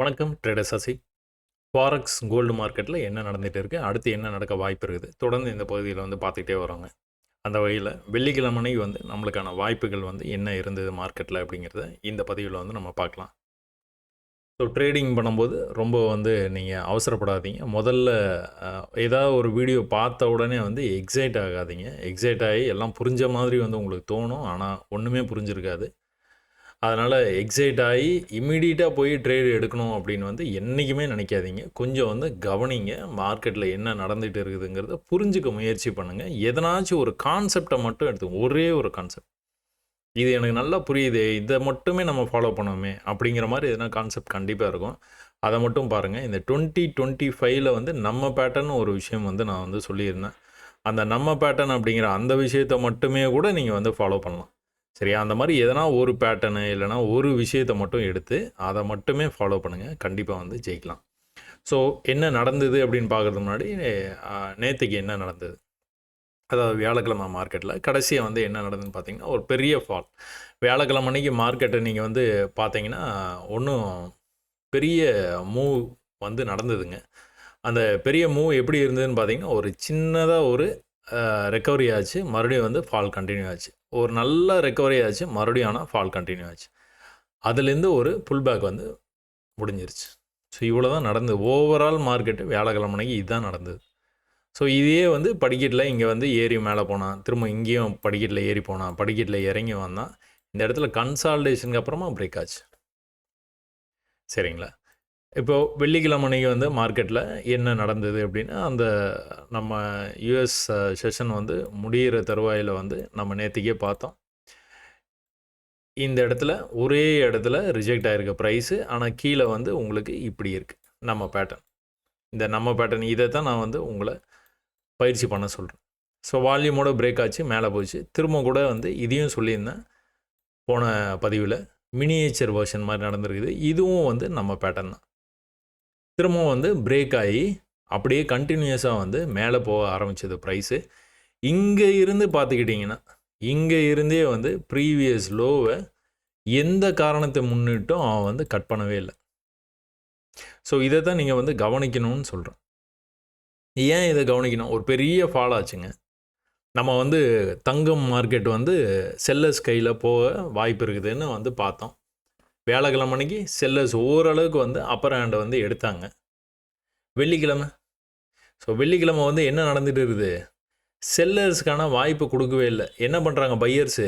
வணக்கம் trader Sasi forex gold மார்க்கெட்டில் என்ன நடந்துகிட்டு இருக்குது அடுத்து என்ன நடக்க வாய்ப்பு இருக்குது? தொடர்ந்து இந்த பகுதியில் வந்து பார்த்துக்கிட்டே வரோங்க. அந்த வகையில் வெள்ளிக்கிழமை வந்து நம்மளுக்கான வாய்ப்புகள் வந்து என்ன இருந்தது மார்க்கெட்டில் அப்படிங்கிறத இந்த பதிவில் வந்து நம்ம பார்க்கலாம். ஸோ ட்ரேடிங் பண்ணும்போது ரொம்ப வந்து நீங்கள் அவசரப்படாதீங்க. முதல்ல ஏதாவது ஒரு வீடியோ பார்த்த உடனே வந்து எக்ஸைட் ஆகாதீங்க. எக்ஸைட் ஆகி எல்லாம் புரிஞ்ச மாதிரி வந்து உங்களுக்கு தோணும். ஆனால் ஒன்றுமே புரிஞ்சிருக்காது. அதனால் எக்ஸைட் ஆகி இம்மிடியட்டாக போய் ட்ரேடு எடுக்கணும் அப்படின்னு வந்து என்றைக்குமே நினைக்காதீங்க. கொஞ்சம் வந்து கவனிங்க. மார்க்கெட்டில் என்ன நடந்துகிட்டு இருக்குதுங்கிறத புரிஞ்சுக்க முயற்சி பண்ணுங்கள் எதனாச்சும் ஒரு கான்செப்டை மட்டும் எடுத்துங்க ஒரே ஒரு கான்செப்ட் இது எனக்கு நல்லா புரியுது. இதை மட்டுமே நம்ம ஃபாலோ பண்ணோமே அப்படிங்கிற மாதிரி எதனா கான்செப்ட் கண்டிப்பாக இருக்கும். அதை மட்டும் பாருங்கள் இந்த டுவெண்ட்டி டுவெண்ட்டி ஃபைவ்ல வந்து நம்ம பேட்டர்ன் ஒரு விஷயம் வந்து நான் வந்து சொல்லியிருந்தேன். அந்த நம்ம பேட்டர்ன் அப்படிங்கிற அந்த விஷயத்தை மட்டுமே கூட நீங்கள் வந்து ஃபாலோ பண்ணலாம். சரியா? அந்த மாதிரி எதனா ஒரு பேட்டர்னு இல்லைனா ஒரு விஷயத்தை மட்டும் எடுத்து அதை மட்டுமே ஃபாலோ பண்ணுங்கள் கண்டிப்பாக வந்து ஜெயிக்கலாம். ஸோ என்ன நடந்தது அப்படின்னு பார்க்குறது முன்னாடி நேற்றுக்கு என்ன நடந்தது? அதாவது வியாழக்கிழமை மார்க்கெட்டில் கடைசியாக வந்து என்ன நடந்ததுன்னு பார்த்தீங்கன்னா ஒரு பெரிய ஃபால் வியாழக்கிழமை அன்னைக்கு மார்க்கெட்டை நீங்கள் வந்து பார்த்தீங்கன்னா ஒன்றும் பெரிய மூவ் வந்து நடந்ததுங்க. அந்த பெரிய மூவ் எப்படி இருந்ததுன்னு பார்த்தீங்கன்னா ஒரு சின்னதாக ஒரு ரெக்கவரி ஆச்சு. மறுபடியும் வந்து ஃபால் கண்டினியூ ஆச்சு. ஒரு நல்ல ரெக்கவரி ஆச்சு. மறுபடியும் ஆனால் ஃபால் கண்டினியூ ஆச்சு. அதுலேருந்து ஒரு புல் பேக் வந்து முடிஞ்சிருச்சு. ஸோ இவ்வளோ தான் நடந்தது ஓவரால் மார்க்கெட்டு வியாழக்கிழமைக்கு இதுதான் நடந்தது. ஸோ இதே வந்து படிக்கட்டில் இங்கே வந்து ஏறி மேலே போனான் திரும்ப இங்கேயும் படிக்கட்டில் ஏறி போனான் படிக்கட்டில் இறங்கி வந்தான் இந்த இடத்துல கன்சால்டேஷனுக்கு அப்புறமா பிரேக் ஆச்சு. சரிங்களா? இப்போது வெள்ளிக்கிழமைக்கு வந்து மார்க்கெட்டில் என்ன நடந்தது அப்படின்னா அந்த நம்ம யூஎஸ் செஷன் uh, வந்து முடிகிற தருவாயில் வந்து நம்ம நேற்றுக்கே பார்த்தோம். இந்த இடத்துல ஒரே இடத்துல ரிஜெக்ட் ஆகிருக்க ப்ரைஸு ஆனால் கீழே வந்து உங்களுக்கு இப்படி இருக்குது நம்ம பேட்டர்ன் இந்த நம்ம பேட்டர்ன் இதை தான் நான் வந்து உங்களை பயிற்சி பண்ண சொல்கிறேன் ஸோ வால்யூமோட பிரேக் ஆச்சு மேலே போச்சு. திரும்ப கூட வந்து இதையும் சொல்லியிருந்தேன் போன பதிவில். மினியேச்சர் வேர்ஷன் மாதிரி நடந்திருக்குது. இதுவும் வந்து நம்ம பேட்டர்ன் தான். திரும்பவும் வந்து பிரேக் ஆகி அப்படியே கண்டினியூஸாக வந்து மேலே போக ஆரம்பிச்சது ப்ரைஸு இங்கே இருந்து பார்த்துக்கிட்டிங்கன்னா இங்கே இருந்தே வந்து ப்ரீவியஸ் லோவை எந்த காரணத்தை முன்னிட்டும் அவன் வந்து கட் பண்ணவே இல்லை. ஸோ இதை தான் நீங்கள் வந்து கவனிக்கணும்னு சொல்கிறேன் ஏன் இதை கவனிக்கணும்? ஒரு பெரிய ஃபால் ஆச்சுங்க. நம்ம வந்து தங்கம் மார்க்கெட் வந்து செல்லர்ஸ் கையில் போக வாய்ப்பு இருக்குதுன்னு வந்து பார்த்தோம். வியாழக்கிழமை அன்னைக்கு செல்லர்ஸ் ஓரளவுக்கு வந்து அப்பர் ஹேண்டை வந்து எடுத்தாங்க. வெள்ளிக்கிழமை. ஸோ வெள்ளிக்கிழமை வந்து என்ன நடந்துட்டு இருக்குது? செல்லர்ஸ்க்கான வாய்ப்பு கொடுக்கவே இல்லை. என்ன பண்ணுறாங்க பையர்ஸு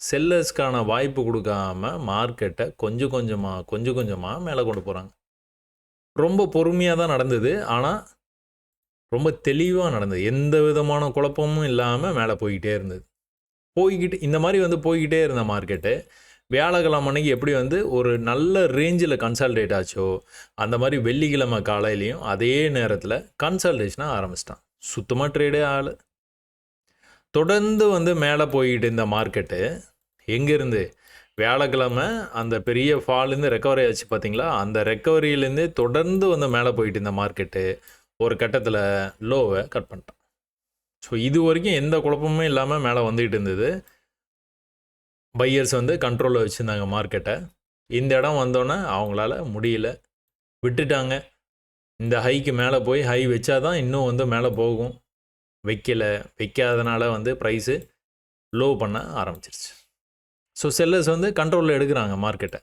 செல்லர்ஸ்க்கான வாய்ப்பு கொடுக்காம மார்க்கெட்டை கொஞ்சம் கொஞ்சமாக கொஞ்சம் கொஞ்சமாக மேலே கொண்டு போகிறாங்க ரொம்ப பொறுமையாக தான் நடந்தது. ஆனால் ரொம்ப தெளிவாக நடந்தது. எந்த விதமான குழப்பமும் இல்லாமல் மேலே போய்கிட்டே இருந்தது. போய்கிட்டு இந்த மாதிரி வந்து போய்கிட்டே இருந்த மார்க்கெட்டு வியாழக்கிழமை அன்னைக்கு எப்படி வந்து ஒரு நல்ல ரேஞ்சில் கன்சல்டேட் ஆச்சோ அந்த மாதிரி வெள்ளிக்கிழமை காலையிலையும் அதே நேரத்தில் கன்சல்டேஷனாக ஆரம்பிச்சிட்டான். சுத்தமாக ட்ரேடே ஆள் தொடர்ந்து வந்து மேலே போய்கிட்டு இந்த மார்க்கெட்டு எங்கேருந்து? வியாழக்கிழமை அந்த பெரிய ஃபால்லேருந்து ரெக்கவரி ஆச்சு பார்த்தீங்களா அந்த ரெக்கவரியிலேருந்தே தொடர்ந்து வந்து மேலே போயிட்டு இந்த மார்க்கெட்டு ஒரு கட்டத்தில் லோவை கட் பண்ணிட்டான். ஸோ இது வரைக்கும் எந்த குழப்பமுமே இல்லாமல் மேலே வந்துக்கிட்டு இருந்தது. பையர்ஸ் வந்து கண்ட்ரோலில் வச்சுருந்தாங்க மார்க்கெட்டை இந்த இடம் வந்தோன்னே அவங்களால முடியல. விட்டுட்டாங்க. இந்த ஹைக்கு மேலே போய் ஹை வச்சா தான் இன்னும் வந்து மேலே போகும். வைக்கல. வைக்காதனால வந்து ப்ரைஸு லோ பண்ண ஆரம்பிச்சிருச்சு. ஸோ செல்லர்ஸ் வந்து கண்ட்ரோலில் எடுக்கிறாங்க மார்க்கெட்டை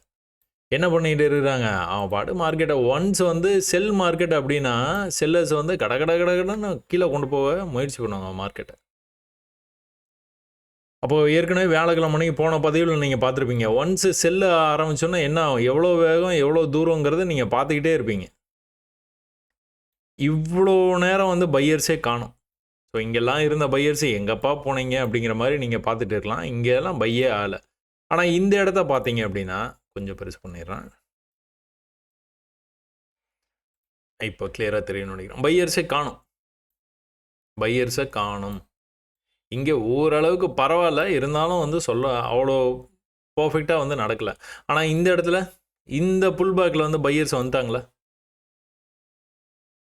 என்ன பண்ணிகிட்டு இருக்கிறாங்க? அவன் பாட்டு மார்க்கெட்டை ஒன்ஸ் வந்து செல் மார்க்கெட் அப்படின்னா செல்லர்ஸ் வந்து கட கட கட கடன்னு கீழே கொண்டு போக முயற்சி பண்ணுவாங்க மார்க்கெட்டை அப்போது ஏற்கனவே வியாழக்கிழமை போன பதிவில் நீங்கள் பார்த்துருப்பீங்க. ஒன்ஸ் செல்ல ஆரம்பிச்சோன்னா என்ன ஆகும்? எவ்வளோ வேகம் எவ்வளோ தூரங்கிறத நீங்கள் பார்த்துக்கிட்டே இருப்பீங்க. இவ்வளோ நேரம் வந்து பையர்ஸே காணும். ஸோ இங்கெல்லாம் இருந்த பையர்ஸ் எங்கப்பா போனீங்க? அப்படிங்கிற மாதிரி நீங்கள் பார்த்துட்டு இருக்கலாம். இங்கெல்லாம் பையே ஆகலை. ஆனால் இந்த இடத்த பார்த்தீங்க அப்படின்னா கொஞ்சம் பெருசு பண்ணிடுறேன். இப்போ கிளியராக தெரியும் நினைக்கிறேன். பையர்ஸே காணும். பையர்ஸை காணும். இங்கே ஓரளவுக்கு பரவாயில்ல. இருந்தாலும் வந்து சொல்ல அவ்வளோ பர்ஃபெக்டாக வந்து நடக்கலை. ஆனால் இந்த இடத்துல இந்த புல்பேக்கில் வந்து பையர்ஸ் வந்துட்டாங்களா?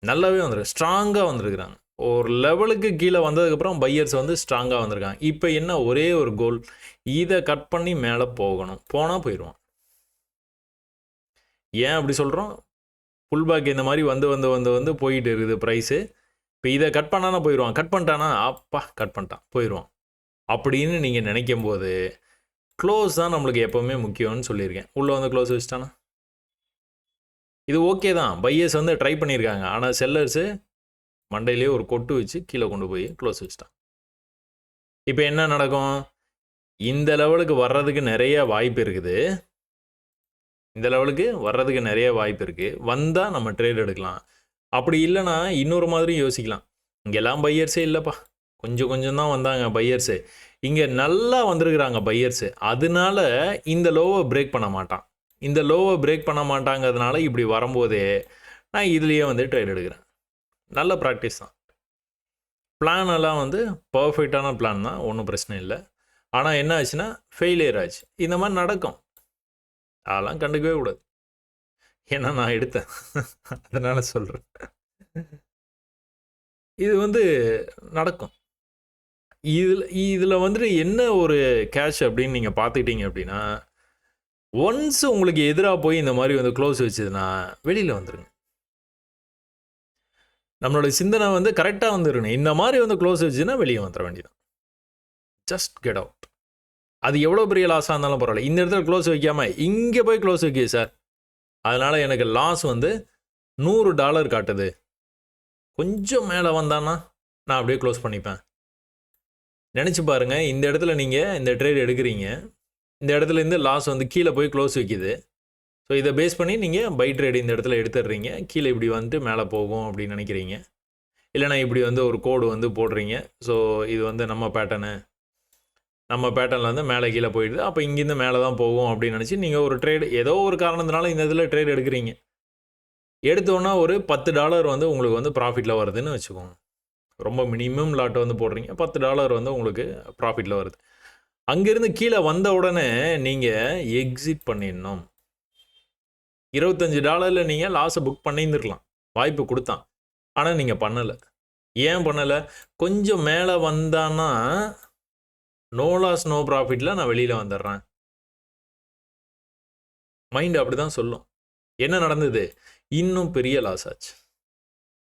நல்லாவே வந்துருக்கு ஸ்ட்ராங்காக வந்திருக்கிறாங்க. ஒரு லெவலுக்கு கீழே வந்ததுக்கப்புறம் பையர்ஸ் வந்து ஸ்ட்ராங்காக வந்திருக்காங்க. இப்போ என்ன ஒரே ஒரு கோல் இதை கட் பண்ணி மேலே போகணும். போனால் போயிடுவான். ஏன் அப்படி சொல்கிறோம் புல்பேக் இந்த மாதிரி வந்து வந்து வந்து வந்து போயிட்டு இருக்குது ப்ரைஸு இப்போ இதை கட் பண்ணானா போயிடுவான் கட் பண்ணிட்டானா? அப்பா கட் பண்ணிட்டான். போயிடுவான் அப்படின்னு நீங்கள் நினைக்கும் போது க்ளோஸ் தான் நம்மளுக்கு எப்போவுமே முக்கியம்னு சொல்லியிருக்கேன். உள்ளே வந்து க்ளோஸ் வச்சுட்டானா? இது ஓகே தான். பையர்ஸ் வந்து ட்ரை பண்ணியிருக்காங்க. ஆனால் செல்லர்ஸு மண்டையிலே ஒரு கொட்டு வச்சு கீழே கொண்டு போய் க்ளோஸ் வச்சுட்டான். இப்போ என்ன நடக்கும்? இந்த லெவலுக்கு வர்றதுக்கு நிறைய வாய்ப்பு இருக்குது. இந்த லெவலுக்கு வர்றதுக்கு நிறைய வாய்ப்பு இருக்குது வந்தால் நம்ம ட்ரேட் எடுக்கலாம். அப்படி இல்லைன்னா இன்னொரு மாதிரியும் யோசிக்கலாம். இங்கெல்லாம் பையர்ஸே இல்லைப்பா. கொஞ்சம் கொஞ்சம் தான் வந்தாங்க பையர்ஸு இங்கே நல்லா வந்திருக்கிறாங்க பையர்ஸு அதனால இந்த லோவை பிரேக் பண்ண மாட்டான். இந்த லோவை பிரேக் பண்ண மாட்டாங்கிறதுனால இப்படி வரும்போதே நான் இதுலேயே வந்து ட்ரேட் எடுக்கிறேன். நல்ல ப்ராக்டிஸ் தான். பிளான் எல்லாம் வந்து பர்ஃபெக்டான பிளான் தான். ஒன்றும் பிரச்சனை இல்லை. ஆனால் என்ன ஆச்சுன்னா ஃபெயிலியர் ஆச்சு. இந்த மாதிரி நடக்கும். அதெல்லாம் கண்டுக்கவே கூடாது. ஏன்னா நான் எடுத்தேன். அதனால சொல்கிறேன் இது வந்து நடக்கும். இதில் இதில் வந்துட்டு என்ன ஒரு கேஷ் அப்படின்னு நீங்கள் பார்த்துக்கிட்டீங்க அப்படின்னா ஒன்ஸ் உங்களுக்கு எதிராக போய் இந்த மாதிரி வந்து க்ளோஸ் வச்சதுன்னா வெளியில் வந்துடுங்க நம்மளோட சிந்தனை வந்து கரெக்டாக வந்துருங்க இந்த மாதிரி வந்து க்ளோஸ் வச்சுன்னா வெளியே வந்துட வேண்டியதான் ஜஸ்ட் கெட் அவுட் அது எவ்வளோ பெரிய லாஸாக இருந்தாலும் பரவாயில்ல. இந்த இடத்துல க்ளோஸ் வைக்காமல் இங்கே போய் க்ளோஸ் வைக்கிது சார் அதனால் எனக்கு லாஸ் வந்து நூறு டாலர் காட்டுது. கொஞ்சம் மேலே வந்தான்னா நான் அப்படியே க்ளோஸ் பண்ணிப்பேன். நினச்சி பாருங்கள் இந்த இடத்துல நீங்கள் இந்த ட்ரேட் எடுக்கிறீங்க. இந்த இடத்துல இருந்து லாஸ் வந்து கீழே போய் க்ளோஸ் வைக்கிது. ஸோ இதை பேஸ் பண்ணி நீங்கள் பை ட்ரேட் இந்த இடத்துல எடுத்துடுறீங்க. கீழே இப்படி வந்துட்டு மேலே போகும் அப்படின்னு நினைக்கிறீங்க. இல்லைனா இப்படி வந்து ஒரு கோடு வந்து போடுறீங்க. ஸோ இது வந்து நம்ம பேட்டர்னு நம்ம பேட்டர்னில் வந்து மேலே கீழே போயிடுது. அப்போ இங்கேருந்து மேலே தான் போகும் அப்படின்னு நினச்சி நீங்கள் ஒரு ட்ரேடு ஏதோ ஒரு காரணத்தினால இந்த இதில் ட்ரேட் எடுக்கிறீங்க. எடுத்தோன்னா ஒரு பத்து டாலர் வந்து உங்களுக்கு வந்து ப்ராஃபிட்டில் வருதுன்னு வச்சுக்கோங்க. ரொம்ப மினிமம் லாட் வந்து போடுறீங்க. பத்து டாலர் வந்து உங்களுக்கு ப்ராஃபிட்டில் வருது. அங்கேருந்து கீழே வந்த உடனே நீங்கள் எக்ஸிட் பண்ணிடணும். இருபத்தஞ்சி டாலரில் நீங்கள் லாஸை புக் பண்ணியிருந்துருக்கலாம். வாய்ப்பு கொடுத்தான். ஆனால் நீங்கள் பண்ணலை. ஏன் பண்ணலை? கொஞ்சம் மேலே வந்தான்னா நோ லாஸ் நோ ப்ராஃபிட்டில் நான் வெளியில் வந்துடுறேன் மைண்ட் அப்படி தான் சொல்லும். என்ன நடந்தது? இன்னும் பெரிய லாஸ் ஆச்சு.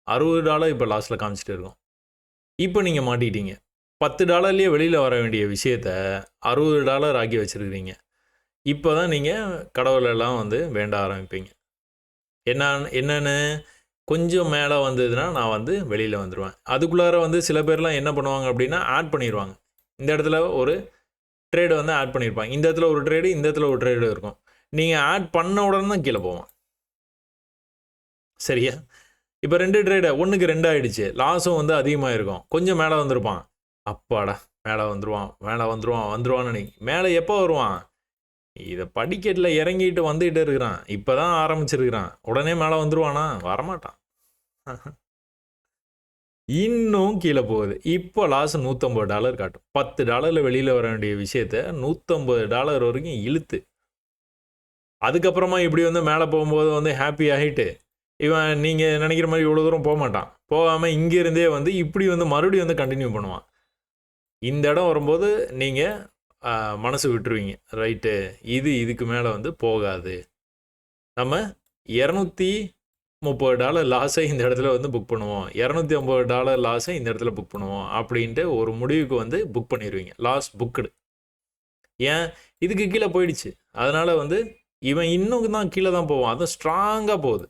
அறுபது டாலர் இப்போ லாஸில் காமிச்சிட்டு இருக்கோம். இப்போ நீங்கள் மாட்டிக்கிட்டீங்க பத்து டாலர்லேயே வெளியில் வர வேண்டிய விஷயத்த அறுபது டாலர் ஆக்கி வச்சுருக்கிறீங்க. இப்போ தான் நீங்கள் கடவுளெல்லாம் வந்து வேண்ட ஆரம்பிப்பீங்க. என்ன என்னென்னு கொஞ்சம் மேலே வந்ததுன்னா நான் வந்து வெளியில் வந்துடுவேன் அதுக்குள்ளார வந்து சில பேர்லாம் என்ன பண்ணுவாங்க அப்படின்னா ஆட் பண்ணிடுவாங்க இந்த இடத்துல ஒரு ட்ரேடு வந்து ஆட் பண்ணியிருப்பாங்க இந்த இடத்துல ஒரு ட்ரேடு இந்த இடத்துல ஒரு ட்ரேடு இருக்கும். நீங்கள் ஆட் பண்ண உடனே தான் கீழே போவான். சரியா? இப்போ ரெண்டு ட்ரேடு ஒன்றுக்கு ரெண்டு ஆகிடுச்சு லாஸும் வந்து அதிகமாக இருக்கும் கொஞ்சம் மேலே வந்திருப்பான். அப்பாடா மேலே வந்துடுவான் மேலே வந்துடுவான் வந்துடுவான்னு நினைக்கி மேலே எப்போ வருவான்? இதை படிக்கட்டில் இறங்கிட்டு வந்துகிட்டே இருக்கிறான். இப்போ தான் ஆரம்பிச்சிருக்கிறான். உடனே மேலே வந்துடுவானா வரமாட்டான். இன்னும் கீழே போகுது. இப்போ லாஸ் நூற்றம்பது டாலர் காட்டும். பத்து டாலரில் வெளியில் வர வேண்டிய விஷயத்த நூற்றம்பது டாலர் வரைக்கும் இழுத்து. அதுக்கப்புறமா இப்படி வந்து மேலே போகும்போது வந்து ஹாப்பி ஆகிட்டு இவன் நீங்கள் நினைக்கிற மாதிரி இவ்வளோ தூரம் போக மாட்டான். போகாமல் இங்கேருந்தே வந்து இப்படி வந்து மறுபடியும் வந்து கண்டினியூ பண்ணுவான். இந்த இடம் வரும்போது நீங்கள் மனசு விட்டுருவீங்க. ரைட்டு இது இதுக்கு மேலே வந்து போகாது. நம்ம இரநூத்தி முப்பது டாலர் லாஸை இந்த இடத்துல வந்து புக் பண்ணுவோம். இரநூத்தி ஐம்பது டாலர் லாஸை இந்த இடத்துல புக் பண்ணுவோம் அப்படின்ட்டு ஒரு முடிவுக்கு வந்து புக் பண்ணிடுவீங்க லாஸ் புக்குடு ஏன்? இதுக்கு கீழே போயிடுச்சு. அதனால் வந்து இவன் இன்னும் தான் கீழே தான் போவான். அதுவும் ஸ்ட்ராங்காக போகுது.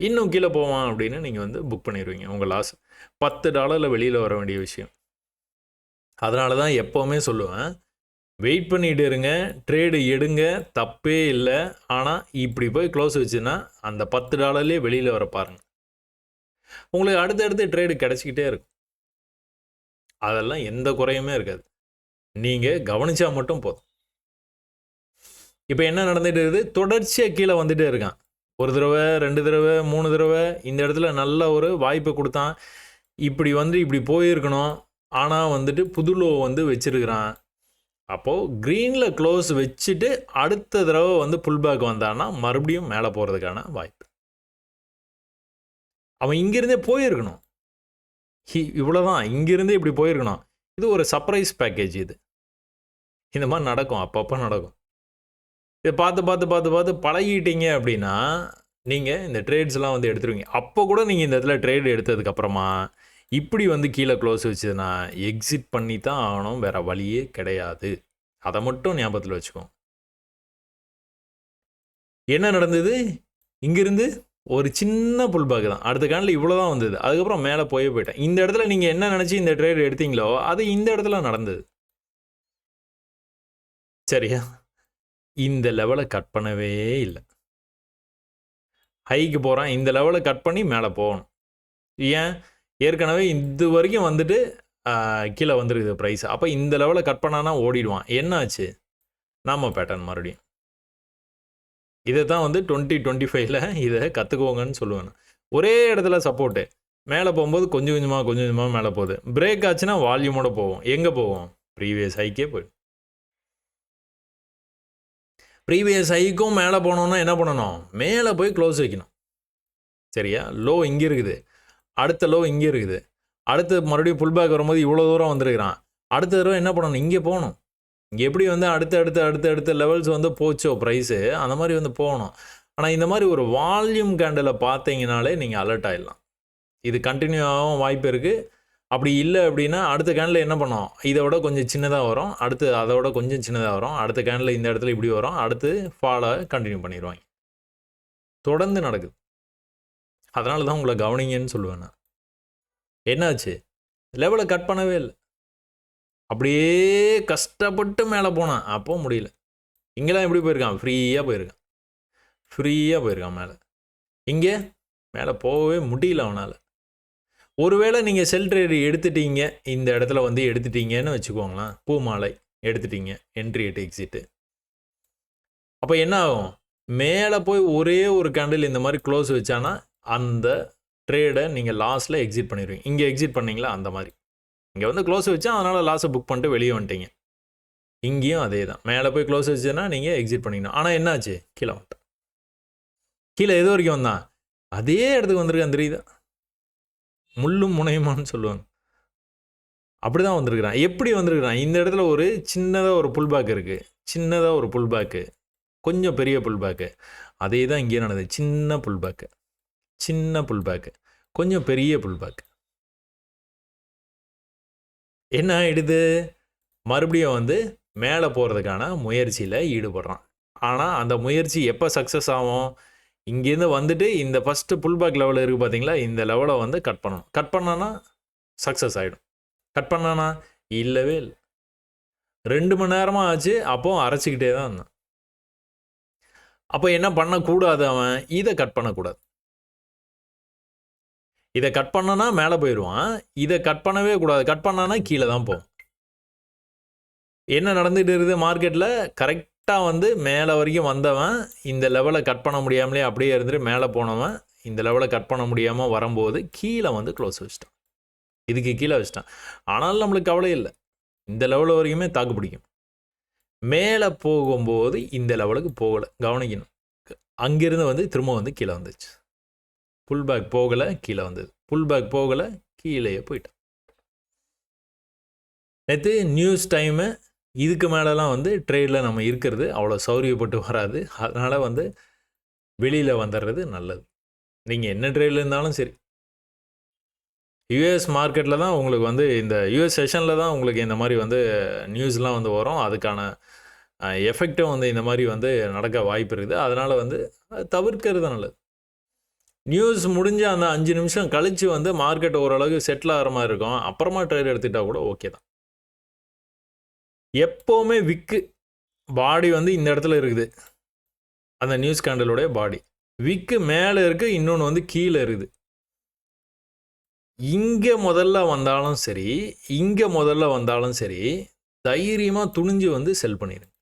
இன்னும் கீழே போவான் அப்படின்னு நீங்கள் வந்து புக் பண்ணிடுவீங்க உங்கள் லாஸ் பத்து டாலரில் வெளியில் வர வேண்டிய விஷயம். அதனால தான் எப்போவுமே சொல்லுவேன். வெயிட் பண்ணிட்டு இருங்க ட்ரேடு எடுங்க தப்பே இல்லை. ஆனால் இப்படி போய் க்ளோஸ் வச்சுன்னா அந்த பத்து டாலர்லேயே வெளியில் வர பாருங்க. உங்களுக்கு அடுத்தடுத்து ட்ரேடு கிடச்சிக்கிட்டே இருக்கும். அதெல்லாம் எந்த குறையுமே இருக்காது. நீங்கள் கவனிச்சா மட்டும் போதும். இப்போ என்ன நடந்துட்டு இருக்குது? தொடர்ச்சியாக கீழே வந்துட்டே இருக்கான். ஒரு தடவை ரெண்டு தடவை மூணு தடவை இந்த இடத்துல நல்ல ஒரு வாய்ப்பை கொடுத்தான். இப்படி வந்து இப்படி போயிருக்கணும். ஆனால் வந்துட்டு புது லோ வந்து வச்சுருக்கிறான். அப்போது க்ரீனில் க்ளோஸ் வச்சுட்டு அடுத்த தடவை வந்து புல் பேக் வந்தான்னா மறுபடியும் மேலே போகிறதுக்கான வாய்ப்பு. அவன் இங்கேருந்தே போயிருக்கணும். ஹி- இவ்வளோதான் இங்கேருந்தே இப்படி போயிருக்கணும். இது ஒரு சர்ப்ரைஸ் பேக்கேஜ் இது. இந்த மாதிரி நடக்கும். அப்பப்போ நடக்கும். இதை பார்த்து பார்த்து பார்த்து பார்த்து பழகிட்டீங்க அப்படின்னா நீங்கள் இந்த ட்ரேட்ஸ்லாம் வந்து எடுத்துருவீங்க. அப்போ கூட நீங்கள் இந்த இடத்துல ட்ரேட் எடுத்ததுக்கப்புறமா இப்படி வந்து கீழே க்ளோஸ் வச்சதுன்னா எக்ஸிட் பண்ணி தான் ஆகணும் வேறு வழியே கிடையாது. அதை மட்டும் ஞாபகத்தில் வச்சுக்கோம் என்ன நடந்தது? இங்கிருந்து ஒரு சின்ன புல்பாக் தான். அடுத்த காண்டில் இவ்வளோ தான் வந்தது. அதுக்கப்புறம் மேலே போயே போயிட்டேன். இந்த இடத்துல நீங்கள் என்ன நினச்சி இந்த ட்ரேட் எடுத்தீங்களோ அது இந்த இடத்துல நடந்தது. சரியா? இந்த லெவலை கட் பண்ணவே இல்லை. ஹைக்கு போகிறான் இந்த லெவலை கட் பண்ணி மேலே போகணும். ஏன்? ஏற்கனவே இது வரைக்கும் வந்துட்டு கீழே வந்துருக்குது ப்ரைஸ் அப்போ இந்த லெவலில் கட் பண்ணானா ஓடிடுவான். என்னாச்சு? நாம பேட்டர்ன் மறுபடியும். இதை தான் வந்து டுவெண்ட்டி டுவெண்ட்டி ஃபைவ்ல இதை கற்றுக்கோங்கன்னு சொல்லுவேன் ஒரே இடத்துல சப்போர்ட்டு மேலே போகும்போது கொஞ்சம் கொஞ்சமாக கொஞ்சம் கொஞ்சமாக மேலே போகுது. பிரேக் ஆச்சுன்னா வால்யூமோட போவோம். எங்கே போவோம்? ப்ரீவியஸ் ஹைக்கே போய். ப்ரீவியஸ் ஹைக்கும் மேலே போனோன்னா என்ன பண்ணணும்? மேலே போய் க்ளோஸ் வைக்கணும். சரியா? லோ இங்கே இருக்குது. அடுத்த லோ இங்கே இருக்குது. அடுத்து மறுபடியும் புல் பேக் வரும்போது இவ்வளோ தூரம் வந்திருக்கிறான். அடுத்த தடவை என்ன பண்ணணும்? இங்கே போகணும். இங்கே எப்படி வந்து அடுத்த அடுத்த அடுத்த அடுத்த லெவல்ஸ் வந்து போச்சோ ப்ரைஸு அந்த மாதிரி வந்து போகணும். ஆனால் இந்த மாதிரி ஒரு வால்யூம் கேண்டில் பார்த்தீங்கனாலே நீங்கள் அலர்ட் ஆகிடலாம் இது கண்டினியூ ஆகவும் வாய்ப்பு இருக்குது அப்படி இல்லை அப்படின்னா அடுத்த கேனில் என்ன பண்ணோம்? இதை விட கொஞ்சம் சின்னதாக வரும். அடுத்து அதை விட கொஞ்சம் சின்னதாக வரும். அடுத்த கேனில் இந்த இடத்துல இப்படி வரும். அடுத்து ஃபாலை கண்டினியூ பண்ணிடுவாங்க. தொடர்ந்து நடக்குது. அதனால தான் உங்களை கவனிங்கன்னு சொல்லுவேன் நான். என்னாச்சு? லெவலை கட் பண்ணவே இல்லை. அப்படியே கஷ்டப்பட்டு மேலே போனான். அப்போ முடியல. இங்கெல்லாம் எப்படி போயிருக்கான்? ஃப்ரீயாக போயிருக்கான். ஃப்ரீயாக போயிருக்கான் மேலே. இங்கே? மேலே போகவே முடியல அவனால். ஒருவேளை நீங்கள் செல் ட்ரேடு எடுத்துட்டீங்க. இந்த இடத்துல வந்து எடுத்துட்டீங்கன்னு வச்சுக்கோங்களேன். பூமாலை எடுத்துட்டீங்க. என்ட்ரி எட்டு எக்ஸிட்டு அப்போ என்ன ஆகும்? மேலே போய் ஒரே ஒரு கேண்டில் இந்த மாதிரி க்ளோஸ் வச்சானா அந்த ட்ரேடை நீங்கள் லாஸில் எக்ஸிட் பண்ணிடுவீங்க இங்கே எக்ஸிட் பண்ணீங்களா? அந்த மாதிரி. இங்கே வந்து க்ளோஸ் வச்சா அதனால் லாஸை புக் பண்ணிட்டு வெளியே வந்துட்டீங்க. இங்கேயும் அதே தான். மேலே போய் க்ளோஸ் வச்சுன்னா நீங்கள் எக்ஸிட் பண்ணிக்கணும். ஆனால் என்னாச்சு? கீழே வந்துட்டேன் கீழே எது வரைக்கும் வந்தான்? அதே இடத்துக்கு வந்திருக்கான் தெரியுதா முள்ளும் முனையுமான்னு சொல்லுவாங்க. அப்படி தான் வந்திருக்கிறான். எப்படி வந்திருக்கிறான்? இந்த இடத்துல ஒரு சின்னதாக ஒரு புல் பேக் இருக்குது சின்னதாக ஒரு புல் பேக்கு கொஞ்சம் பெரிய புல் பேக்கு அதே தான் இங்கே நடந்தது. சின்ன புல் பேக்கு சின்ன புல் பேக்கு கொஞ்சம் பெரிய புல் பேக்கு என்ன ஆகிடுது மறுபடியும் வந்து மேலே போகிறதுக்கான முயற்சியில் ஈடுபடுறான். ஆனால் அந்த முயற்சி எப்போ சக்ஸஸ் ஆகும்? இங்கேருந்து வந்துட்டு இந்த ஃபஸ்ட்டு புல் பேக் லெவல் இருக்குது பார்த்தீங்களா? இந்த லெவலை வந்து கட் பண்ணணும். கட் பண்ணானா சக்ஸஸ் ஆகிடும் கட் பண்ணானா இல்லவே இல்லை. ரெண்டு மணி நேரமாக ஆச்சு அப்போ அரைச்சிக்கிட்டே தான் இருந்தான். அப்போ என்ன பண்ணக்கூடாது அவன்? இதை கட் பண்ணக்கூடாது. இதை கட் பண்ணனா மேலே போயிடுவான். இதை கட் பண்ணவே கூடாது. கட் பண்ணானா கீழே தான் போகும். என்ன நடந்துட்டு இருக்குது மார்க்கெட்டில் கரெக்டாக வந்து மேலே வரைக்கும் வந்தவன் இந்த லெவலை கட் பண்ண முடியாமலே அப்படியே இருந்துட்டு மேலே போனவன் இந்த லெவலை கட் பண்ண முடியாமல் வரும்போது கீழே வந்து க்ளோஸ் வச்சிட்டான். இதுக்கு கீழே வச்சிட்டான். ஆனாலும் நம்மளுக்கு கவலை இல்லை. இந்த லெவல் வரைக்குமே தாக்கு பிடிக்கும். மேலே போகும்போது இந்த லெவலுக்கு போகலை. கவனிக்கணும். அங்கேருந்து வந்து திரும்ப வந்து கீழே வந்துச்சு புல் பேக் போகலை கீழே வந்தது. புல் பேக் போகலை கீழேயே போயிட்டான். நேற்று நியூஸ் டைமு இதுக்கு மேலெலாம் வந்து ட்ரேடில் நம்ம இருக்கிறது அவ்வளோ சௌரியப்பட்டு வராது. அதனால் வந்து வெளியில் வந்துடுறது நல்லது. நீங்கள் என்ன ட்ரேடில் இருந்தாலும் சரி. யூஎஸ் மார்க்கெட்டில் தான் உங்களுக்கு வந்து இந்த யூஎஸ் செஷனில் தான் உங்களுக்கு இந்த மாதிரி வந்து நியூஸ்லாம் வந்து வரும். அதுக்கான எஃபெக்டும் வந்து இந்த மாதிரி வந்து நடக்க வாய்ப்பு இருக்குது. அதனால் வந்து தவிர்க்கிறது நல்லது. நியூஸ் முடிஞ்ச அந்த அஞ்சு நிமிஷம் கழித்து வந்து மார்க்கெட் ஓரளவுக்கு செட்டில் ஆகிற மாதிரி இருக்கும். அப்புறமா ட்ரேட் எடுத்துட்டா கூட ஓகே தான். எப்போவுமே விக்கு பாடி வந்து இந்த இடத்துல இருக்குது. அந்த நியூஸ் கேண்டலுடைய பாடி விக்கு மேலே இருக்குது இன்னொன்று வந்து கீழே இருக்குது. இங்கே முதல்ல வந்தாலும் சரி இங்கே முதல்ல வந்தாலும் சரி தைரியமாக துணிஞ்சு வந்து செல் பண்ணிடுங்க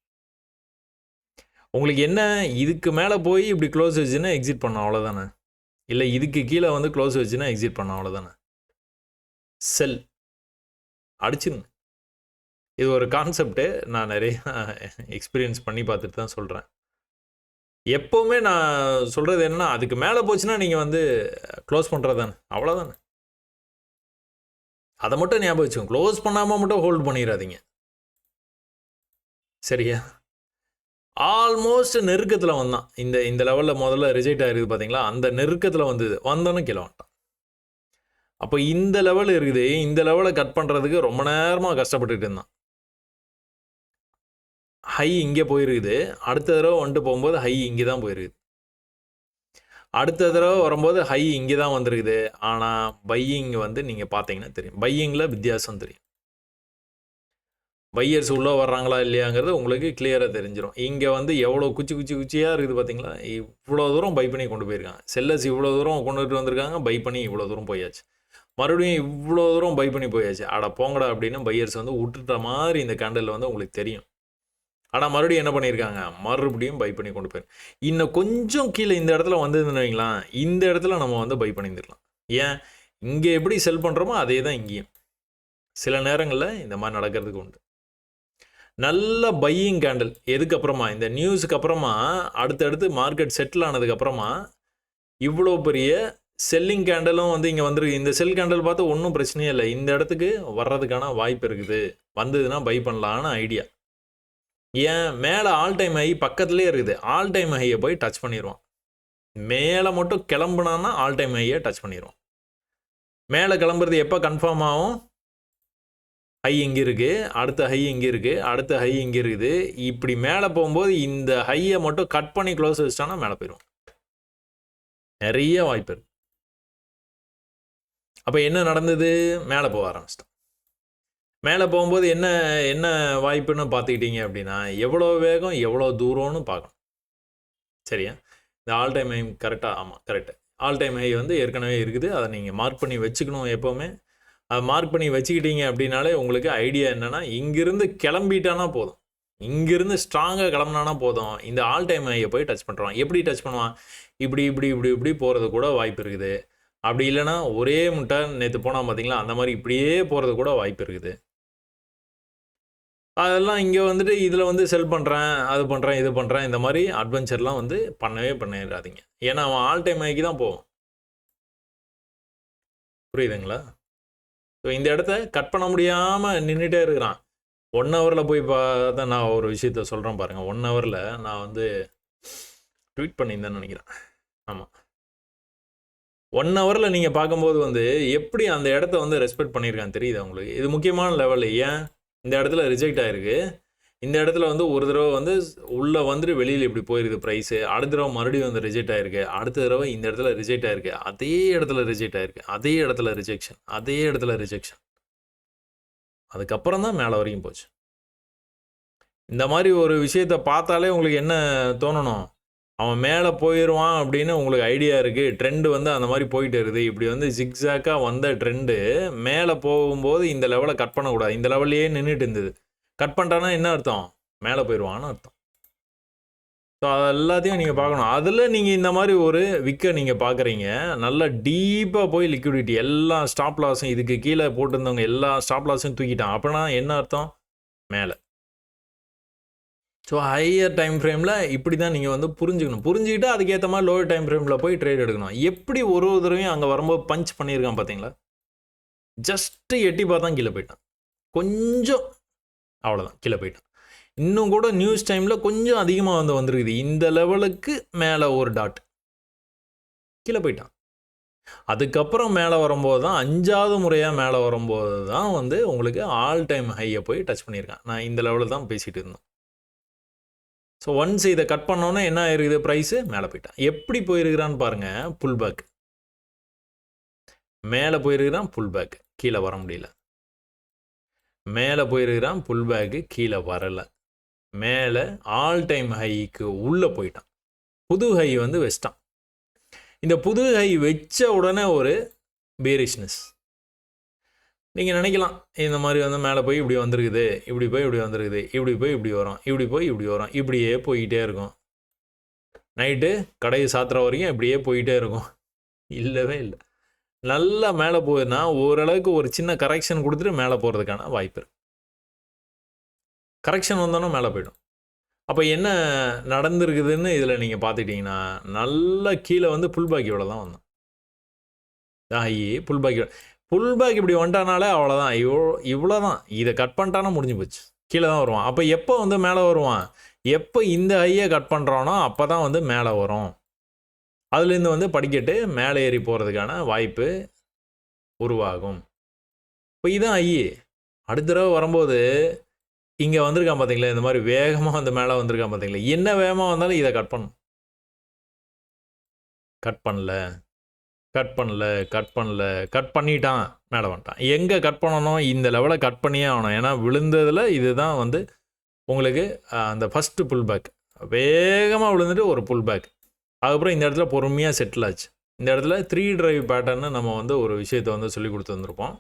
உங்களுக்கு என்ன இதுக்கு மேலே போய் இப்படி க்ளோஸ் வச்சுன்னா எக்ஸிட் பண்ணோம் அவ்வளோதானே இல்லை இதுக்கு கீழே வந்து க்ளோஸ் வச்சுன்னா எக்ஸிட் பண்ண அவ்வளோதானே செல் அடிச்சிருங்க. இது ஒரு கான்செப்ட்டு நான் நிறைய எக்ஸ்பீரியன்ஸ் பண்ணி பார்த்துட்டு தான் சொல்கிறேன் எப்போவுமே நான் சொல்கிறது என்னன்னா அதுக்கு மேலே போச்சுன்னா நீங்கள் வந்து க்ளோஸ் பண்ணுறது தானே அவ்வளோதானே அதை மட்டும் ஞாபகம் வச்சுக்கோங்க. க்ளோஸ் பண்ணாமல் மட்டும் ஹோல்ட் பண்ணிடாதீங்க. சரியா? ஆல்மோஸ்ட் நெருக்கத்தில் வந்தான். இந்த இந்த லெவலில் முதல்ல ரிஜெக்ட் ஆகிருக்குது பார்த்தீங்களா அந்த நெருக்கத்தில் வந்தது. வந்தோன்னே கீழே வந்துட்டான். அப்போ இந்த லெவல் இருக்குது. இந்த லெவலை கட் பண்ணுறதுக்கு ரொம்ப நேரமாக கஷ்டப்பட்டுட்டு இருந்தான். ஹை இங்கே போயிருக்குது. அடுத்த தடவை வந்துட்டு போகும்போது ஹை இங்கே தான் போயிருக்குது. அடுத்த தடவை வரும்போது ஹை இங்கே தான் வந்திருக்குது. ஆனால் பையிங் வந்து நீங்கள் பார்த்தீங்கன்னா தெரியும். பையிங்கில் வித்தியாசம் தெரியும். பையர்ஸ் உள்ளே வர்றாங்களா இல்லையாங்கிறது உங்களுக்கு கிளியராக தெரிஞ்சிடும் இங்கே வந்து எவ்வளோ குச்சி குச்சி குச்சியாக இருக்குது பார்த்தீங்களா? இவ்வளோ தூரம் பை பண்ணி கொண்டு போயிருக்காங்க. செல்லர்ஸ் இவ்வளோ தூரம் கொண்டுட்டு வந்திருக்காங்க பை பண்ணி இவ்வளோ தூரம் போயாச்சு. மறுபடியும் இவ்வளோ தூரம் பை பண்ணி போயாச்சு. அட போங்கடா அப்படின்னு பையர்ஸ் வந்து விட்டுட்ட மாதிரி இந்த கேண்டலில் வந்து உங்களுக்கு தெரியும். ஆனால் மறுபடியும் என்ன பண்ணியிருக்காங்க? மறுபடியும் பை பண்ணி கொண்டு போயிரு. இன்னும் கொஞ்சம் கீழே இந்த இடத்துல வந்ததுன்னு வைங்களேன் இந்த இடத்துல நம்ம வந்து பை பண்ணியிருந்துருக்கலாம் ஏன்? இங்கே எப்படி செல் பண்ணுறோமோ அதே தான் இங்கேயும். சில நேரங்களில் இந்த மாதிரி நடக்கிறதுக்கு உண்டு. நல்ல பையிங் கேண்டில் எதுக்கு அப்புறமா இந்த நியூஸுக்கு அப்புறமா அடுத்தடுத்து மார்க்கெட் செட்டில் ஆனதுக்கு அப்புறமா இவ்வளோ பெரிய செல்லிங் கேண்டலும் வந்து இங்கே வந்துருக்கு. இந்த செல் கேண்டல் பார்த்தா ஒன்றும் பிரச்சனையே இல்லை. இந்த இடத்துக்கு வர்றதுக்கான வாய்ப்பு இருக்குது. வந்ததுன்னா பை பண்ணலான்னு ஐடியா ஏன்? மேலே ஆல் டைம் ஹை பக்கத்துலேயே இருக்குது. ஆல் டைம் ஹையை போய் டச் பண்ணிடுவான் மேலே மட்டும் கிளம்புனான்னா ஆல் டைம் ஹையை டச் பண்ணிடுவான் மேலே கிளம்புறது எப்போ கன்ஃபார்ம் ஆகும்? ஹை இங்கே இருக்குது அடுத்த ஹை இங்கே இருக்குது அடுத்த ஹை இங்கே இருக்குது? இப்படி மேலே போகும்போது இந்த ஹையை மட்டும் கட் பண்ணி க்ளோஸ் வச்சிட்டானா மேலே போயிடும் நிறைய வாய்ப்பு இருக்கு. அப்போ என்ன நடந்தது? மேலே போக ஆரம்பிச்சிட்டோம். மேலே போகும்போது என்ன என்ன வாய்ப்புன்னு பார்த்துக்கிட்டீங்க அப்படின்னா எவ்வளோ வேகம் எவ்வளோ தூரம்னு பார்க்கணும். சரியா? இந்த ஆல் டைம் ஹை கரெக்டாக ஆமாம் கரெக்டு ஆல் டைம் ஹை வந்து ஏற்கனவே இருக்குது. அதை நீங்கள் மார்க் பண்ணி வச்சுக்கணும் எப்போவுமே. மார்க் பண்ணி வச்சுக்கிட்டீங்க அப்படின்னாலே உங்களுக்கு ஐடியா என்னென்னா இங்கிருந்து கிளம்பிட்டானா போதும். இங்கிருந்து ஸ்ட்ராங்காக கிளம்புனானா போதும். இந்த ஆல் டைம் ஐயை போய் டச் பண்ணுறான் எப்படி டச் பண்ணுவான்? இப்படி இப்படி இப்படி இப்படி போகிறது கூட வாய்ப்பு இருக்குது. அப்படி இல்லைன்னா ஒரே முட்டை நேற்று போனால் பார்த்தீங்களா அந்த மாதிரி இப்படியே போகிறது கூட வாய்ப்பு இருக்குது. அதெல்லாம் இங்கே வந்துட்டு இதில் வந்து செல் பண்ணுறேன் அது பண்ணுறேன் இது பண்ணுறேன் இந்த மாதிரி அட்வென்ச்சர்லாம் வந்து பண்ணவே பண்ணிடாதீங்க ஏன்னா அவன் ஆல் டைம் ஐக்கு தான் போவான். புரியுதுங்களா? ஸோ இந்த இடத்த கட் பண்ண முடியாமல் நின்றுட்டே இருக்கிறான். ஒன் ஹவரில் போய் பார்த்தா நான் ஒரு விஷயத்த சொல்கிறேன் பாருங்கள் ஒன் ஹவரில் நான் வந்து ட்வீட் பண்ணியிருந்தேன்னு நினைக்கிறேன். ஆமாம் ஒன் ஹவரில் நீங்கள் பார்க்கும்போது வந்து எப்படி அந்த இடத்த வந்து ரெஸ்பெக்ட் பண்ணியிருக்கான்னு தெரியுது உங்களுக்கு? இது முக்கியமான லெவல் ஏன்? இந்த இடத்துல ரிஜெக்ட் ஆகிருக்கு இந்த இடத்துல வந்து ஒரு தடவை வந்து உள்ளே வந்துட்டு வெளியில் இப்படி போயிருக்கு ப்ரைஸு அடுத்த தடவை மறுபடியும் வந்து ரிஜெக்ட் ஆயிருக்கு. அடுத்த தடவை இந்த இடத்துல ரிஜெக்ட் ஆயிருக்கு. அதே இடத்துல ரிஜெக்ட் ஆயிருக்கு. அதே இடத்துல ரிஜெக்ஷன் அதே இடத்துல ரிஜெக்ஷன் அதுக்கப்புறம் தான் மேலே வரைக்கும் போச்சு. இந்த மாதிரி ஒரு விஷயத்த பார்த்தாலே உங்களுக்கு என்ன தோணணும்? அவன் மேலே போயிடுவான் அப்படின்னு உங்களுக்கு ஐடியா இருக்குது ட்ரெண்டு வந்து அந்த மாதிரி போயிட்டு இருக்குது இப்படி வந்து ஜிக்ஸாக்காக வந்த ட்ரெண்டு மேலே போகும்போது இந்த லெவலை கட் பண்ணக்கூடாது. இந்த லெவல்லையே நின்றுட்டு இருந்தது. கட் பண்ணிட்டானா என்ன அர்த்தம்? மேலே போயிடுவான்னு அர்த்தம். ஸோ அது எல்லாத்தையும் நீங்கள் பார்க்கணும். அதில் நீங்கள் இந்த மாதிரி ஒரு விக்கை நீங்கள் பார்க்குறீங்க. நல்லா டீப்பாக போய் லிக்விடிட்டி எல்லா ஸ்டாப் லாஸும் இதுக்கு கீழே போட்டிருந்தவங்க எல்லா ஸ்டாப் லாஸும் தூக்கிட்டான் அப்படின்னா என்ன அர்த்தம்? மேலே. ஸோ ஹையர் டைம் ஃப்ரேமில் இப்படி தான் நீங்கள் வந்து புரிஞ்சுக்கணும். புரிஞ்சுக்கிட்டு அதுக்கேற்ற மாதிரி லோவர் டைம் ஃப்ரேமில் போய் ட்ரேட் எடுக்கணும். எப்படி ஒரு ஒரு தடவையும் அங்கே வரும்போது பஞ்ச் பண்ணியிருக்கான் பார்த்தீங்களா ஜஸ்ட்டு எட்டி பார்த்தா கீழே போயிட்டான். கொஞ்சம் அவ்வளோதான் கீழே போயிட்டான் இன்னும் கூட நியூஸ் டைமில் கொஞ்சம் அதிகமாக வந்து வந்திருக்குது. இந்த லெவலுக்கு மேலே ஒரு டாட் கீழே போயிட்டான். அதுக்கப்புறம் மேலே வரும்போது தான் அஞ்சாவது முறையாக மேலே வரும்போது தான் வந்து உங்களுக்கு ஆல் டைம் ஹையை போய் டச் பண்ணியிருக்கான். நான் இந்த லெவலில் தான் பேசிகிட்டு இருந்தோம். ஸோ ஒன்ஸ் இதை கட் பண்ணோன்னே என்ன ஆயிருக்குது? ப்ரைஸு மேலே போயிட்டான். எப்படி போயிருக்கிறான்னு பாருங்கள் புல் பேக் மேலே போயிருக்கிறான் புல் பேக் கீழே வர முடியல. மேலே போயிருக்கிறான் புல் பேக்கு கீழே வரலை. மேலே ஆல் டைம் ஹைக்கு உள்ளே போயிட்டான். புது ஹை வந்து வச்சிட்டான். இந்த புது ஹை வச்ச உடனே ஒரு பேரிஷ்னஸ் நீங்கள் நினைக்கலாம் இந்த மாதிரி வந்து மேலே போய் இப்படி வந்திருக்குது இப்படி போய் இப்படி வந்திருக்குது இப்படி போய் இப்படி வரும் இப்படி போய் இப்படி வரும் இப்படியே போய்கிட்டே இருக்கும். நைட்டு கடையை சாத்துற வரைக்கும் இப்படியே போயிட்டே இருக்கும். இல்லவே இல்லை. நல்லா மேலே போகுதுன்னா ஓரளவுக்கு ஒரு சின்ன கரெக்ஷன் கொடுத்துட்டு மேலே போகிறதுக்கான வாய்ப்பு இருக்கு. கரெக்ஷன் வந்தோன்னா மேலே போயிடும். அப்போ என்ன நடந்திருக்குதுன்னு இதில் நீங்கள் பார்த்துக்கிட்டிங்கன்னா நல்லா கீழே வந்து புல்பாக்கியோட தான் வந்தோம் ஆகி புல்பாக்கியோட புல் பேக் இப்படி வந்துட்டானாலே அவ்வளோதான் இவ்வளோ இவ்வளோ தான் இதை கட் பண்ணிட்டானா முடிஞ்சு போச்சு. கீழே தான் வருவான். அப்போ எப்போ வந்து மேலே வருவான்? எப்போ இந்த ஹையை கட் பண்ணுறானோ அப்போ தான் வந்து மேலே வரும். அதுலேருந்து வந்து படிக்கட்டு மேலே ஏறி போகிறதுக்கான வாய்ப்பு உருவாகும். இப்போ இதான் ஐயே அடுத்த தடவை வரும்போது இங்கே வந்திருக்கான் பார்த்தீங்களா இந்த மாதிரி வேகமாக வந்து மேலே வந்திருக்கான் பார்த்தீங்களா என்ன வேகமாக வந்தாலும் இதை கட் பண்ணும் கட் பண்ணல. கட் பண்ணல. கட் பண்ணல. கட் பண்ணிட்டான். மேலே வந்துட்டான். எங்கே கட் பண்ணணும்? இந்த லெவலில் கட் பண்ணியே ஆகணும். ஏன்னா விழுந்ததில் இதுதான் வந்து உங்களுக்கு அந்த ஃபஸ்ட்டு புல் பேக் வேகமாக விழுந்துட்டு ஒரு புல் பேக் அதுக்கப்புறம் இந்த இடத்துல பொறுமையாக செட்டில் ஆச்சு. இந்த இடத்துல த்ரீ டிரைவ் பேட்டர்னு நம்ம வந்து ஒரு விஷயத்தை வந்து சொல்லி கொடுத்து வந்திருப்போம்.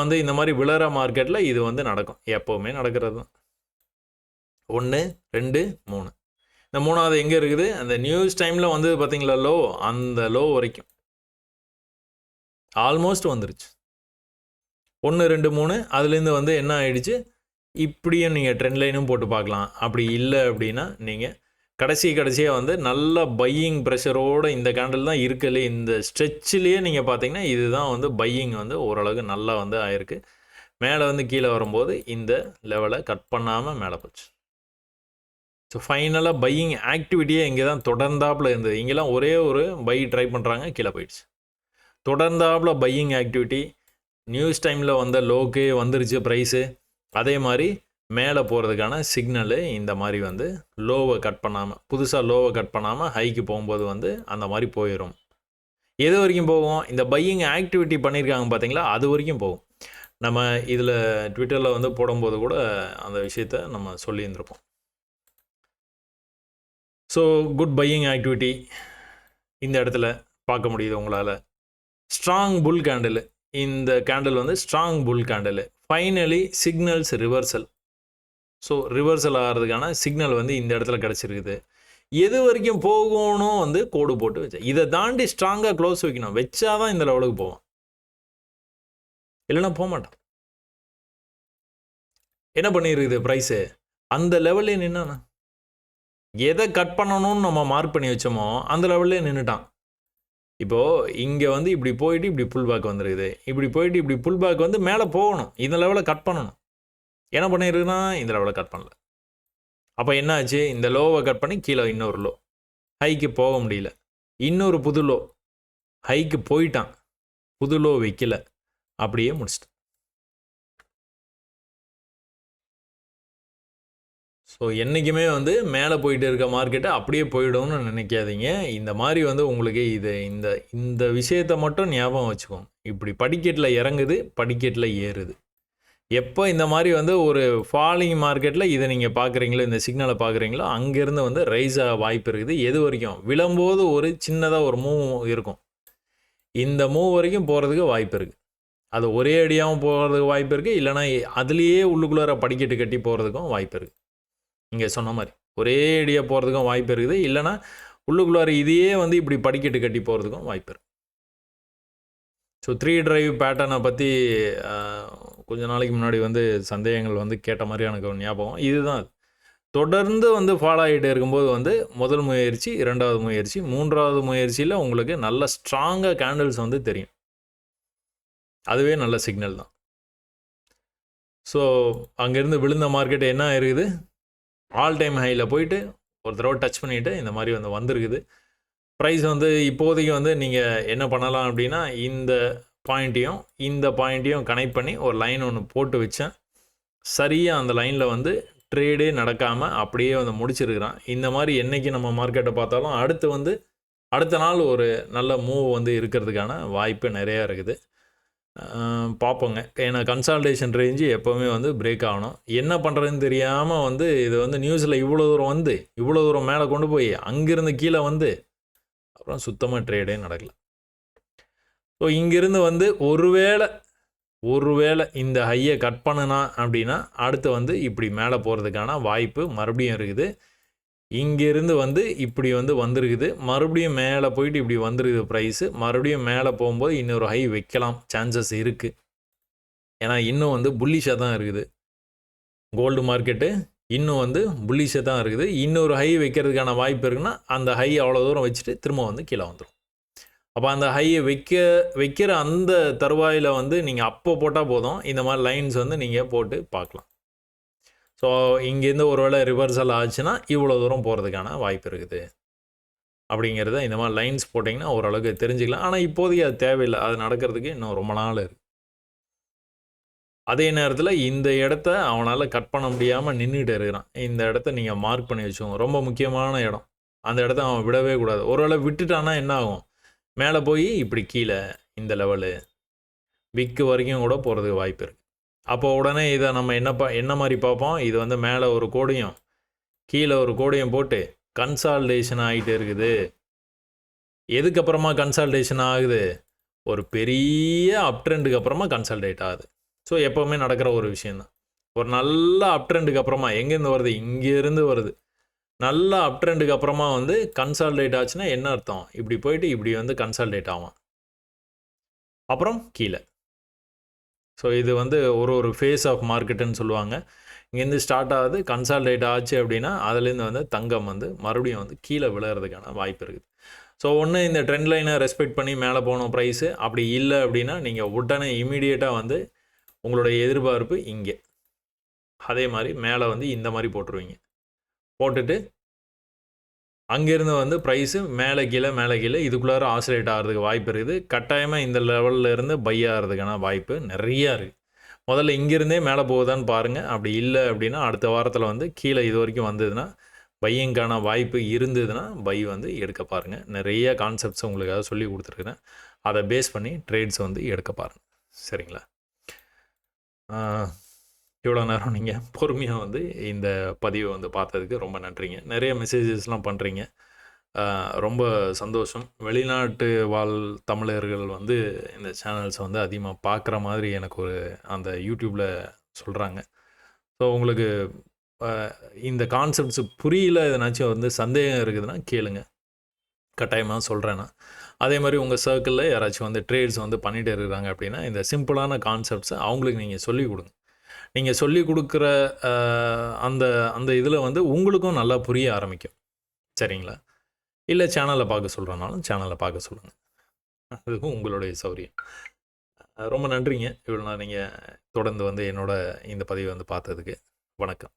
வந்து இந்த மாதிரி விளர மார்க்கெட்டில் இது வந்து நடக்கும். எப்போவுமே நடக்கிறது தான். ஒன்று ரெண்டு மூணு. இந்த மூணாவது எங்கே இருக்குது? அந்த நியூஸ் டைமில் வந்து பார்த்தீங்களா லோ அந்த லோ வரைக்கும். ஆல்மோஸ்ட் வந்துருச்சு. ஒன்று ரெண்டு மூணு அதுலேருந்து வந்து என்ன ஆயிடுச்சு? இப்படியும் நீங்கள் ட்ரெண்ட் லைனும் போட்டு பார்க்கலாம். அப்படி இல்லை அப்படின்னா நீங்கள் கடைசி கடைசியாக வந்து நல்ல பையிங் ப்ரெஷரோட இந்த கேண்டில் தான் இருக்குல்ல இந்த ஸ்ட்ரெச்சிலேயே நீங்கள் பார்த்தீங்கன்னா இதுதான் வந்து பையிங் வந்து ஓரளவுக்கு நல்லா வந்து ஆயிருக்கு. மேலே வந்து கீழே வரும்போது இந்த லெவலை கட் பண்ணாமல் மேலே போச்சு. ஸோ ஃபைனலாக பையிங் ஆக்டிவிட்டியே இங்கே தான் தொடர்ந்தாப்பில் இருந்தது. இங்கெல்லாம் ஒரே ஒரு பை ட்ரை பண்ணுறாங்க கீழே போயிடுச்சு. தொடர்ந்தாப்பில் பையிங் ஆக்டிவிட்டி நியூஸ் டைமில் வந்த லோக்கே வந்துருச்சு ப்ரைஸு அதே மாதிரி மேலே போகிறதுக்கான சிக்னலு இந்த மாதிரி வந்து லோவை கட் பண்ணாமல் புதுசாக லோவை கட் பண்ணாமல் ஹைக்கு போகும்போது வந்து அந்த மாதிரி போயிடும் எது வரைக்கும் போகும்? இந்த பையிங் ஆக்டிவிட்டி பண்ணியிருக்காங்க பார்த்தீங்களா? அது வரைக்கும் போகும். நம்ம இதில் ட்விட்டரில் வந்து போடும்போது கூட அந்த விஷயத்த நம்ம சொல்லியிருந்திருப்போம். ஸோ குட் பையிங் ஆக்டிவிட்டி இந்த இடத்துல பார்க்க முடியுது உங்களால். ஸ்ட்ராங் புல் கேண்டில் இந்த கேண்டில் வந்து strong bull candle finally signals reversal so reversal ஆகிறதுக்கான சிக்னல் வந்து இந்த இடத்துல கிடச்சிருக்குது. எது வரைக்கும் போகணும் வந்து கோடு போட்டு வச்சேன் இதை தாண்டி ஸ்ட்ராங்காக க்ளோஸ் வைக்கணும். வச்சாதான் இந்த லெவலுக்கு போவோம். இல்லைன்னா போக மாட்டான் என்ன பண்ணியிருக்குது ப்ரைஸு அந்த லெவல்லே நின்னாண்ணா எதை கட் பண்ணணும்னு நம்ம மார்க் பண்ணி வச்சோமோ அந்த லெவல்லே நின்றுட்டான் இப்போது இங்கே வந்து இப்படி போயிட்டு இப்படி புல் பேக் வந்துருக்குது. இப்படி போயிட்டு இப்படி புல் பேக் வந்து மேலே போகணும். இந்த லெவலில் கட் பண்ணணும். என்ன பண்ணியிருக்குன்னா இந்த லெவலில் கட் பண்ணல. அப்போ என்ன ஆச்சு இந்த லோவை கட் பண்ணி கீழே இன்னொரு லோ ஹைக்கு போக முடியல. இன்னொரு புது லோ ஹைக்கு போயிட்டான். புது லோ வைக்கல. அப்படியே முடிச்சிட்டான். ஸோ என்றைக்குமே வந்து மேலே போயிட்டு இருக்க மார்க்கெட்டை அப்படியே போயிடும்னு நினைக்காதீங்க. இந்த மாதிரி வந்து உங்களுக்கு இது இந்த இந்த விஷயத்தை மட்டும் ஞாபகம் வச்சுக்கோங்க. இப்படி படிக்கட்டில் இறங்குது படிக்கட்டில் ஏறுது. எப்போ இந்த மாதிரி வந்து ஒரு ஃபாலிங் மார்க்கெட்டில் இதை நீங்கள் பார்க்குறீங்களோ இந்த சிக்னலை பார்க்குறீங்களோ அங்கேருந்து வந்து ரைஸ் ஆக வாய்ப்பு இருக்குது. எது வரைக்கும்? விழும்போது ஒரு சின்னதாக ஒரு மூவ் இருக்கும். இந்த மூவ் வரைக்கும் போகிறதுக்கு வாய்ப்பு இருக்குது அது ஒரே அடியாகவும் போகிறதுக்கு வாய்ப்பு இருக்குது இல்லைனா அதுலேயே உள்ளுக்குள்ளார படிக்கட்டு கட்டி போகிறதுக்கும் வாய்ப்பு இருக்குது இங்கே சொன்ன மாதிரி. ஒரே அடியாக போகிறதுக்கும் வாய்ப்பு இருக்குது. இல்லைனா உள்ளுக்குள்ளார இதையே வந்து இப்படி படிக்கட்டு கட்டி போகிறதுக்கும் வாய்ப்பு இருக்குது ஸோ த்ரீ டிரைவ் பேட்டர்னை பற்றி கொஞ்ச நாளைக்கு முன்னாடி வந்து சந்தேகங்கள் வந்து கேட்ட மாதிரி எனக்கு ஒரு ஞாபகம். இதுதான். தொடர்ந்து வந்து ஃபாலோ ஆகிட்டே இருக்கும்போது வந்து முதல் முயற்சி இரண்டாவது முயற்சி மூன்றாவது முயற்சியில் உங்களுக்கு நல்ல ஸ்ட்ராங்காக கேண்டில்ஸ் வந்து தெரியும். அதுவே நல்ல சிக்னல் தான். ஸோ அங்கேருந்து விழுந்த மார்க்கெட் என்ன இருக்குது ஆல் டைம் ஹையில் போயிட்டு ஒரு தடவை டச் பண்ணிவிட்டு இந்த மாதிரி வந்து வந்திருக்குது. ப்ரைஸ் வந்து இப்போதைக்கு வந்து நீங்கள் என்ன பண்ணலாம் அப்படின்னா இந்த பாயிண்ட்டையும் இந்த பாயிண்ட்டையும் கனெக்ட் பண்ணி ஒரு லைன் ஒன்று போட்டு வச்சேன். சரியாக அந்த லைனில் வந்து ட்ரேடே நடக்காமல் அப்படியே வந்து முடிச்சிருக்கிறான். இந்த மாதிரி என்றைக்கு நம்ம மார்க்கெட்டை பார்த்தாலும் அடுத்து வந்து அடுத்த நாள் ஒரு நல்ல மூவ் வந்து இருக்கிறதுக்கான வாய்ப்பு நிறையா இருக்குது. பார்ப்போங்க. ஏன்னா கன்சால்டேஷன் ரேஞ்சு எப்போவுமே வந்து பிரேக் ஆகணும். என்ன பண்ணுறதுன்னு தெரியாமல் வந்து இது வந்து நியூஸில் இவ்வளோ தூரம் வந்து இவ்வளோ தூரம் மேலே கொண்டு போய் அங்கேருந்து கீழே வந்து அப்புறம் சுத்தமாக ட்ரேடே நடக்கலை. ஸோ இங்கேருந்து வந்து ஒருவேளை ஒருவேளை இந்த ஹையை கட் பண்ணுனா அப்படின்னா அடுத்து வந்து இப்படி மேலே போகிறதுக்கான வாய்ப்பு மறுபடியும் இருக்குது. இங்கேருந்து வந்து இப்படி வந்து வந்திருக்குது. மறுபடியும் மேலே போயிட்டு இப்படி வந்துருக்குது ப்ரைஸு மறுபடியும் மேலே போகும்போது இன்னொரு ஹை வைக்கலாம் சான்சஸ் இருக்குது ஏன்னா இன்னும் வந்து புல்லிஷாக தான் இருக்குது. கோல்டு மார்க்கெட்டு இன்னும் வந்து புல்லிஷாக தான் இருக்குது. இன்னொரு ஹை வைக்கிறதுக்கான வாய்ப்பு இருக்குன்னா அந்த ஹை அவ்வளோ தூரம் வச்சுட்டு திரும்ப வந்து கீழே வந்துடும் அப்போ அந்த ஹையை வைக்க வைக்கிற அந்த தருவாயில் வந்து நீங்கள் அப்போ போட்டால் போதும். இந்த மாதிரி லைன்ஸ் வந்து நீங்கள் போட்டு பார்க்கலாம். ஸோ இங்கேருந்து ஒரு வேளை ரிவர்சல் ஆச்சுன்னா இவ்வளோ தூரம் போகிறதுக்கான வாய்ப்பு இருக்குது. அப்படிங்கிறத இந்த மாதிரி லைன்ஸ் போட்டிங்கன்னா ஓரளவுக்கு தெரிஞ்சுக்கலாம். ஆனால் இப்போதைக்கு அது தேவையில்லை. அது நடக்கிறதுக்கு இன்னும் ரொம்ப நாள் இருக்குது அதே நேரத்தில் இந்த இடத்த அவனால் கட் பண்ண முடியாமல் நின்றுட்டு இருக்கிறான். இந்த இடத்த நீங்கள் மார்க் பண்ணி வச்சுக்கோங்க. ரொம்ப முக்கியமான இடம். அந்த இடத்த அவன் விடவே கூடாது. ஒருவேளை விட்டுட்டான்னா என்ன ஆகும்? மேலே போய் இப்படி கீழே இந்த லெவலு விக்கு வரைக்கும் கூட போகிறதுக்கு வாய்ப்பு இருக்குது அப்போ உடனே இதை நம்ம என்ன பா என்ன மாதிரி பார்ப்போம்? இது வந்து மேலே ஒரு கோடையும் கீழே ஒரு கோடையும் போட்டு கன்சால்டேஷன் ஆகிட்டு இருக்குது. எதுக்கப்புறமா கன்சால்டேஷன் ஆகுது? ஒரு பெரிய அப் ட்ரெண்டுக்கு அப்புறமா கன்சல்டேட் ஆகுது. ஸோ எப்போவுமே நடக்கிற ஒரு விஷயந்தான் ஒரு நல்ல அப் ட்ரெண்டுக்கு அப்புறமா எங்கேருந்து வருது? இங்கேருந்து வருது. நல்லா அப் ட்ரெண்டுக்கு அப்புறமா வந்து கன்சால்டேட் ஆச்சுன்னா என்ன அர்த்தம்? இப்படி போயிட்டு இப்படி வந்து கன்சால்டேட் ஆகும் அப்புறம் கீழே. ஸோ இது வந்து ஒரு ஒரு ஃபேஸ் ஆஃப் மார்க்கெட்டுன்னு சொல்லுவாங்க. இங்கேருந்து ஸ்டார்ட் ஆகுது கன்சால்டேட் ஆச்சு அப்படின்னா அதுலேருந்து வந்து தங்கம் வந்து மறுபடியும் வந்து கீழே விழுறதுக்கான வாய்ப்பு இருக்குது. ஸோ ஒன்று இந்த ட்ரெண்ட் லைனை ரெஸ்பெக்ட் பண்ணி மேலே போகணும் ப்ரைஸு அப்படி இல்லை அப்படின்னா நீங்கள் உடனே இமீடியட்டாக வந்து உங்களுடைய எதிர்பார்ப்பு இங்கே. அதே மாதிரி மேலே வந்து இந்த மாதிரி போட்டுருவீங்க. போட்டுட்டு அங்கேருந்து வந்து ப்ரைஸு மேலே கீழே மேலே கீழே இதுக்குள்ளார ஆசிலேட் ஆகிறதுக்கு வாய்ப்பு இருக்குது. கட்டாயமாக இந்த லெவலில் இருந்து பை ஆகிறதுக்கான வாய்ப்பு நிறையா இருக்குது. முதல்ல இங்கேருந்தே மேலே போகுதான்னு பாருங்கள் அப்படி இல்லை அப்படின்னா அடுத்த வாரத்தில் வந்து கீழே இது வரைக்கும் வந்ததுன்னா பையங்கான வாய்ப்பு இருந்ததுன்னா பை வந்து எடுக்க பாருங்கள் நிறைய கான்செப்ட்ஸ் உங்களுக்காக சொல்லி கொடுத்துருக்குறேன். அதை பேஸ் பண்ணி ட்ரேட்ஸ் வந்து எடுக்க பாருங்கள் சரிங்களா? இவ்வளோ நேரம் நீங்கள் பொறுமையாக வந்து இந்த பதிவை வந்து பார்த்ததுக்கு ரொம்ப நன்றிங்க. நிறைய மெசேஜஸ்லாம் பண்ணுறீங்க ரொம்ப சந்தோஷம். வெளிநாட்டு வாழ் தமிழர்கள் வந்து இந்த சேனல்ஸை வந்து அதிகமாக பார்க்குற மாதிரி எனக்கு ஒரு அந்த யூடியூப்பில் சொல்கிறாங்க ஸோ உங்களுக்கு இந்த கான்செப்ட்ஸ் புரியல எதனாச்சும் வந்து சந்தேகம் இருக்குதுன்னா கேளுங்க. கட்டாயமாக சொல்கிறேன்னா அதே மாதிரி உங்கள் சர்க்கிளில் யாராச்சும் வந்து ட்ரேட்ஸ் வந்து பண்ணிகிட்டு இருக்கிறாங்க அப்படின்னா இந்த சிம்பிளான கான்செப்ட்ஸை அவங்களுக்கு நீங்கள் சொல்லிக் கொடுங்க. நீங்கள் சொல்லி கொடுக்குற அந்த அந்த இதில் வந்து உங்களுக்கும் நல்லா புரிய ஆரம்பிக்கும். சரிங்களா? இல்லை சேனலை பார்க்க சொல்கிறனாலும் சேனலை பார்க்க சொல்லுங்கள் அதுவும் உங்களுடைய சௌரியம். ரொம்ப நன்றிங்க. இவ்வளோ நான் நீங்கள் தொடர்ந்து வந்து என்னோட இந்த பதிவை வந்து பார்த்ததுக்கு வணக்கம்.